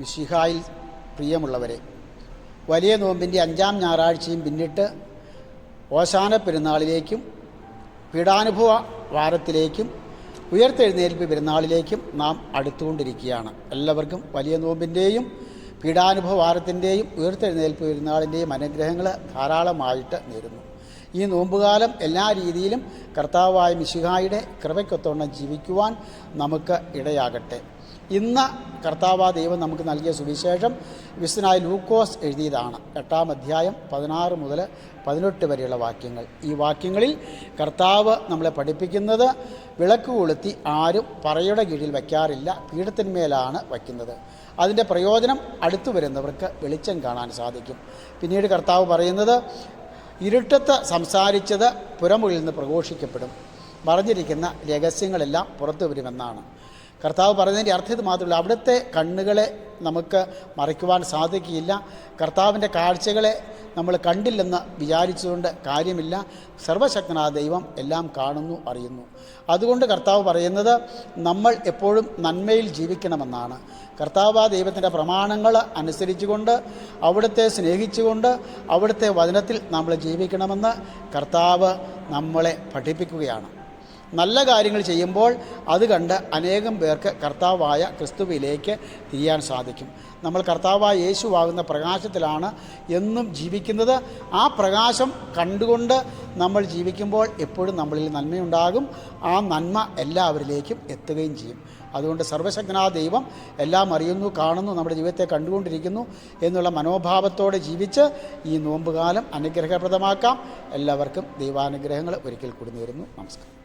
മിഷിഹായിൽ പ്രിയമുള്ളവരെ വലിയ നോമ്പിന്റെ അഞ്ചാം ഞായറാഴ്ചയും പിന്നിട്ട് ഓശാന പെരുന്നാളിലേക്കും പീഡാനുഭവ വാരത്തിലേക്കും ഉയർത്തെഴുന്നേൽപ്പ് പെരുന്നാളിലേക്കും നാം അടുത്തുകൊണ്ടിരിക്കുകയാണ്. എല്ലാവർക്കും വലിയ നോമ്പിന്റെയും പീഡാനുഭവ വാരത്തിന്റെയും ഉയർത്തെഴുന്നേൽപ്പ് പെരുന്നാളിന്റെയും അനുഗ്രഹങ്ങൾ ധാരാളമായിട്ട് നേരുന്നു. ഈ നോമ്പുകാലം എല്ലാ രീതിയിലും കർത്താവായ മിശിഹായുടെ കൃപയ്ക്കൊത്തോണം ജീവിക്കുവാൻ നമുക്ക് ഇടയാകട്ടെ. ഇന്ന് കർത്താവ ദൈവം നമുക്ക് നൽകിയ സുവിശേഷം വിശ്വനായ ലൂക്കോസ് എഴുതിയതാണ് എട്ടാം അധ്യായം പതിനാറ് മുതൽ പതിനെട്ട് വരെയുള്ള വാക്യങ്ങൾ. ഈ വാക്യങ്ങളിൽ കർത്താവ് നമ്മളെ പഠിപ്പിക്കുന്നത് വിളക്ക് കൊളുത്തി ആരും പറയുടെ കീഴിൽ വയ്ക്കാറില്ല പീഠത്തിന്മേലാണ് വയ്ക്കുന്നത്. അതിന്റെ പ്രയോജനം അടുത്തു വരുന്നവർക്ക് വെളിച്ചം കാണാൻ സാധിക്കും. പിന്നീട് കർത്താവ് പറയുന്നത് ഇരുട്ടത്ത് സംസാരിച്ചത് പുറമുകളിൽ നിന്ന് പ്രഘോഷിക്കപ്പെടും. മറഞ്ഞിരിക്കുന്ന രഹസ്യങ്ങളെല്ലാം പുറത്തു വരുമെന്നാണ്. കർത്താവ് പറയുന്നതിന്റെ അർത്ഥം ഇത് മാത്രമല്ല. അവിടുത്തെ കണ്ണുകളെ നമുക്ക് മറയ്ക്കുവാൻ സാധിക്കില്ല കർത്താവിന്റെ കാഴ്ചകളെ നമ്മൾ കണ്ടില്ലെന്ന് വിചാരിച്ചുകൊണ്ട് കാര്യമില്ല. സർവശക്തനായ ദൈവം എല്ലാം കാണുന്നു അറിയുന്നു. അതുകൊണ്ട് കർത്താവ് പറയുന്നത് നമ്മൾ എപ്പോഴും നന്മയിൽ ജീവിക്കണമെന്നാണ്. കർത്താവ് ദൈവത്തിന്റെ പ്രമാണങ്ങൾ അനുസരിച്ചുകൊണ്ട് അവിടുത്തെ സ്നേഹിച്ചുകൊണ്ട് അവിടുത്തെ വചനത്തിൽ നമ്മൾ ജീവിക്കണമെന്ന് കർത്താവ് നമ്മളെ പഠിപ്പിക്കുകയാണ്. നല്ല കാര്യങ്ങൾ ചെയ്യുമ്പോൾ അത് കണ്ട് അനേകം പേർക്ക് കർത്താവായ ക്രിസ്തുവിലേക്ക് തിരിയാൻ സാധിക്കും. നമ്മൾ കർത്താവായ യേശുവാകുന്ന പ്രകാശത്തിലാണ് എന്നും ജീവിക്കുന്നത്. ആ പ്രകാശം കണ്ടുകൊണ്ട് നമ്മൾ ജീവിക്കുമ്പോൾ എപ്പോഴും നമ്മളിൽ നന്മയുണ്ടാകും. ആ നന്മ എല്ലാവരിലേക്കും എത്തുകയും ചെയ്യും. അതുകൊണ്ട് സർവശക്തനാ ദൈവം എല്ലാം അറിയുന്നു കാണുന്നു നമ്മുടെ ജീവിതത്തെ കണ്ടുകൊണ്ടിരിക്കുന്നു എന്നുള്ള മനോഭാവത്തോടെ ജീവിച്ച് ഈ നോമ്പുകാലം അനുഗ്രഹപ്രദമാക്കാം. എല്ലാവർക്കും ദൈവാനുഗ്രഹങ്ങൾ ഒരിക്കൽ കൂടി നേരുന്നു. നമസ്കാരം.